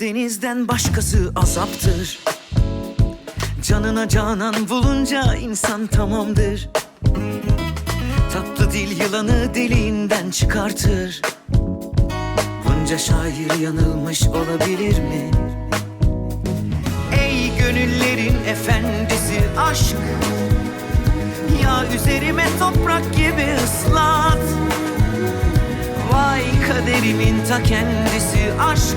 Denizden başkası azaptır. Canına canan bulunca insan tamamdır. Tatlı dil yılanı deliğinden çıkartır. Bunca şair yanılmış olabilir mi? Ey gönüllerin efendisi aşk Ya üzerime toprak gibi ıslat. Vay kaderimin ta kendisi aşk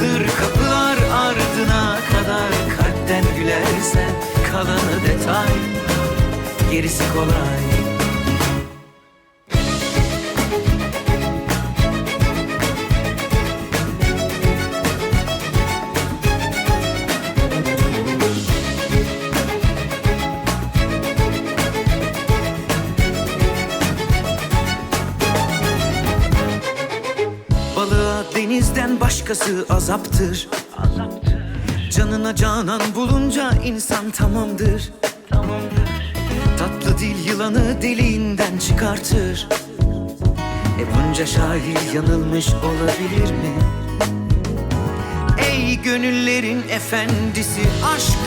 Açılır kapılar ardına kadar Kalpten gülersen kalanı detay. Gerisi kolay denizden başkası azaptır. Canına canan bulunca insan tamamdır. Tatlı dil yılanı deliğinden çıkartır. E bunca şair yanılmış olabilir mi? Ey gönüllerin efendisi aşk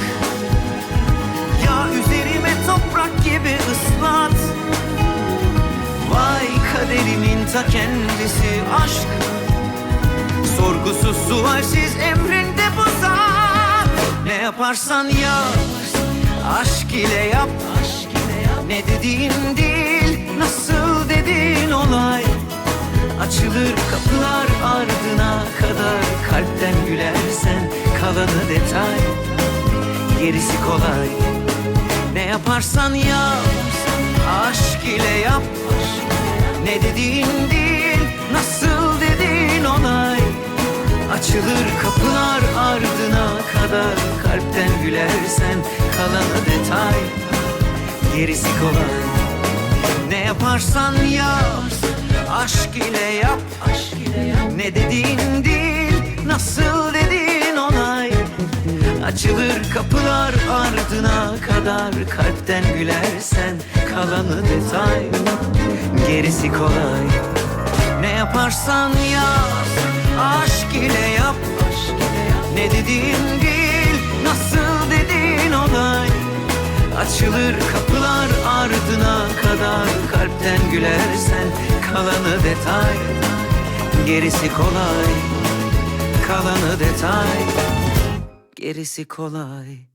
Ya üzerime toprak gibi ıslat. Vay kaderimin ta kendisi aşk sualsiz emrinde bu zat. Ne yaparsan yap Aşk ile yap. Ne dediğin değil Nasıl dediğin olay. Açılır kapılar ardına kadar Kalpten gülersen kalanı detay. Gerisi kolay. Ne yaparsan yap Aşk ile yap. Ne dediğin değil Açılır kapılar ardına kadar. Kalpten gülersen kalanı detay. Gerisi kolay. Ne yaparsan yap Aşk ile yap. Ne dediğin değil Nasıl dediğin olay Açılır kapılar ardına kadar. Kalpten gülersen kalanı detay. Gerisi kolay Ne yaparsan yap Aşk ile yap. Ne dediğin değil Nasıl dediğin olay. Açılır kapılar ardına kadar Kalpten gülersen kalanı detay. Gerisi kolay Kalanı detay. Gerisi kolay